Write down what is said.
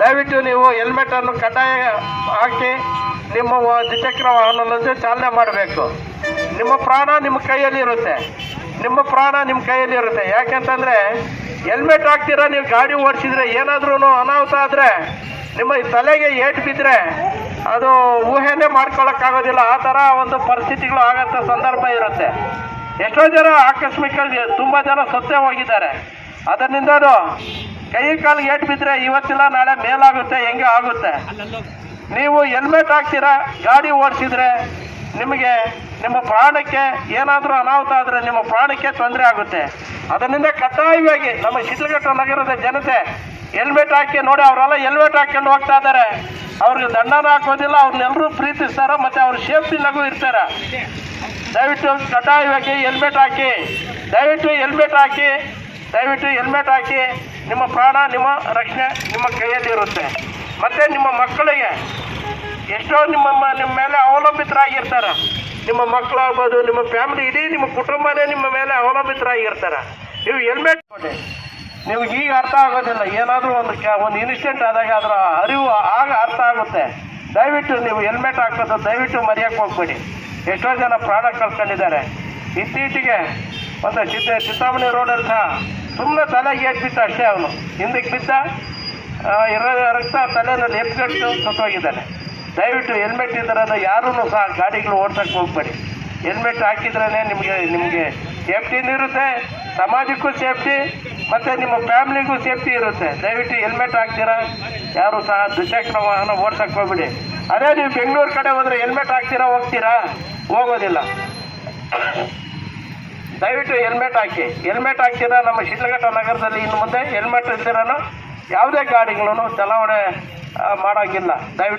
ದಯವಿಟ್ಟು ನೀವು ಹೆಲ್ಮೆಟನ್ನು ಕಡ್ಡಾಯ ಹಾಕಿ ನಿಮ್ಮ ದ್ವಿಚಕ್ರ ವಾಹನದಲ್ಲಿ ಚಾಲನೆ ಮಾಡಬೇಕು. ನಿಮ್ಮ ಪ್ರಾಣ ನಿಮ್ಮ ಕೈಯಲ್ಲಿ ಇರುತ್ತೆ. ನಿಮ್ಮ ಪ್ರಾಣ ನಿಮ್ಮ ಕೈಯಲ್ಲಿ ಇರುತ್ತೆ. ಯಾಕೆಂತಂದರೆ ಹೆಲ್ಮೆಟ್ ಹಾಕ್ತೀರಾ, ನೀವು ಗಾಡಿ ಓಡಿಸಿದ್ರೆ ಏನಾದ್ರೂ ಅನಾಹುತ ಆದರೆ ನಿಮ್ಮ ತಲೆಗೆ ಏಟು ಬಿದ್ದರೆ ಅದು ಊಹೆನೇ ಮಾಡ್ಕೊಳ್ಳೋಕ್ಕಾಗೋದಿಲ್ಲ ಆ ಥರ ಒಂದು ಪರಿಸ್ಥಿತಿಗಳು ಆಗಂಥ ಸಂದರ್ಭ ಇರುತ್ತೆ. ಎಷ್ಟೋ ಜನ ಆಕಸ್ಮಿಕ ತುಂಬ ಜನ ಸತ್ತೇ ಹೋಗಿದ್ದಾರೆ. ಅದರಿಂದನೂ ಕೈ ಕಾಲು ಏಟು ಬಿದ್ದರೆ ಇವತ್ತಿಲ್ಲ ನಾಳೆ ಮೇಲಾಗುತ್ತೆ ಹೆಂಗೆ ಆಗುತ್ತೆ? ನೀವು ಹೆಲ್ಮೆಟ್ ಹಾಕ್ತೀರಾ? ಗಾಡಿ ಓಡಿಸಿದ್ರೆ ನಿಮಗೆ ನಿಮ್ಮ ಪ್ರಾಣಕ್ಕೆ ಏನಾದರೂ ಅನಾಹುತ ಆದರೆ ನಿಮ್ಮ ಪ್ರಾಣಕ್ಕೆ ತೊಂದರೆ ಆಗುತ್ತೆ. ಅದರಿಂದ ಕಡ್ಡಾಯವಾಗಿ ನಮ್ಮ ಚಿತ್ರಘಟ್ಟ ನಗರದ ಜನತೆ ಹೆಲ್ಮೆಟ್ ಹಾಕಿ ನೋಡಿ ಅವರೆಲ್ಲ ಹೆಲ್ಮೆಟ್ ಹಾಕ್ಕೊಂಡು ಹೋಗ್ತಾ ಇದ್ದಾರೆ. ಅವ್ರಿಗೆ ದಂಡನ ಹಾಕೋದಿಲ್ಲ ಅವ್ರನ್ನೆಲ್ಲರೂ ಪ್ರೀತಿಸ್ತಾರೆ ಮತ್ತು ಅವ್ರ ಸೇಫ್ಟಿನಾಗೂ ಇರ್ತಾರೆ. ದಯವಿಟ್ಟು ಕಡ್ಡಾಯವಾಗಿ ಹೆಲ್ಮೆಟ್ ಹಾಕಿ ದಯವಿಟ್ಟು ಹೆಲ್ಮೆಟ್ ಹಾಕಿ ದಯವಿಟ್ಟು ಹೆಲ್ಮೆಟ್ ಹಾಕಿ. ನಿಮ್ಮ ಪ್ರಾಣ, ನಿಮ್ಮ ರಕ್ಷಣೆ, ನಿಮ್ಮ ಕೈಯಲ್ಲಿ ಇರುತ್ತೆ. ಮತ್ತು ನಿಮ್ಮ ಮಕ್ಕಳಿಗೆ ಎಷ್ಟೋ ನಿಮ್ಮ ನಿಮ್ಮ ಮೇಲೆ ಅವಲಂಬಿತರಾಗಿರ್ತಾರೆ. ನಿಮ್ಮ ಮಕ್ಕಳಾಗ್ಬೋದು ನಿಮ್ಮ ಫ್ಯಾಮಿಲಿ ಇಡೀ ನಿಮ್ಮ ಕುಟುಂಬನೇ ನಿಮ್ಮ ಮೇಲೆ ಅವಲಂಬಿತರಾಗಿರ್ತಾರೆ. ನೀವು ಹೆಲ್ಮೆಟ್ ಕೊಡಿ ನಿಮ್ಗೆ ಈಗ ಅರ್ಥ ಆಗೋದಿಲ್ಲ, ಏನಾದರೂ ಒಂದು ಒಂದು ಇನ್ಸಿಡೆಂಟ್ ಆದಾಗ ಅದರ ಅರಿವು ಆಗ ಅರ್ಥ ಆಗುತ್ತೆ. ದಯವಿಟ್ಟು ನೀವು ಹೆಲ್ಮೆಟ್ ಹಾಕೋದು, ದಯವಿಟ್ಟು ಮರೆಯೋಕೆ ಹೋಗ್ಬೇಡಿ. ಎಷ್ಟೋ ಜನ ಪ್ರಾಣ ಕಳ್ಕೊಂಡಿದ್ದಾರೆ. ಇತ್ತೀಚೆಗೆ ಒಂದು ಚಿತ್ತ ಚಿತ್ತಾಮಣಿ ರೋಡಲ್ಲಿ ಸಹ ಸುಮ್ಮನೆ ತಲೆಗೆ ಬಿದ್ದ ಅಷ್ಟೇ ಅವನು. ಹಿಂದಕ್ಕೆ ಬಿದ್ದ ಇರೋ ರಕ್ತ ತಲೆನಲ್ಲಿ ಎಪ್ಗಟ್ಟು ಸತ್ತೋಗಿದ್ದಾನೆ. ದಯವಿಟ್ಟು ಹೆಲ್ಮೆಟ್ ಇದ್ರನ್ನ ಯಾರೂ ಸಹ ಗಾಡಿಗಳು ಓಡ್ಸಕ್ಕೆ ಹೋಗ್ಬೇಡಿ. ಹೆಲ್ಮೆಟ್ ಹಾಕಿದ್ರೇ ನಿಮಗೆ ನಿಮಗೆ ಸೇಫ್ಟಿನೂ ಇರುತ್ತೆ, ಸಮಾಜಕ್ಕೂ ಸೇಫ್ಟಿ ಮತ್ತು ನಿಮ್ಮ ಫ್ಯಾಮ್ಲಿಗೂ ಸೇಫ್ಟಿ ಇರುತ್ತೆ. ದಯವಿಟ್ಟು ಹೆಲ್ಮೆಟ್ ಹಾಕ್ತೀರಾ? ಯಾರು ಸಹ ದ್ವಿಚಕ್ರ ವಾಹನ ಓಡ್ಸಕ್ಕೆ ಹೋಗ್ಬಿಡಿ. ಅದೇ ನೀವು ಬೆಂಗಳೂರು ಕಡೆ ಹೋದರೆ ಹೆಲ್ಮೆಟ್ ಹಾಕ್ತೀರಾ, ಹೋಗ್ತೀರಾ? ಹೋಗೋದಿಲ್ಲ. ದಯವಿಟ್ಟು ಹೆಲ್ಮೆಟ್ ಹಾಕಿ. ಹೆಲ್ಮೆಟ್ ಹಾಕ್ತೀರಾ ನಮ್ಮ ಶಿಡ್ಲಘಟ್ಟ ನಗರದಲ್ಲಿ ಇನ್ನು ಮುಂದೆ ಹೆಲ್ಮೆಟ್ ಇಲ್ದಿರೋನು ಯಾವುದೇ ಗಾಡಿಗಳನ್ನು ಚಲಾವಣೆ ಮಾಡೋಕ್ಕಿಲ್ಲ ದಯವಿಟ್ಟು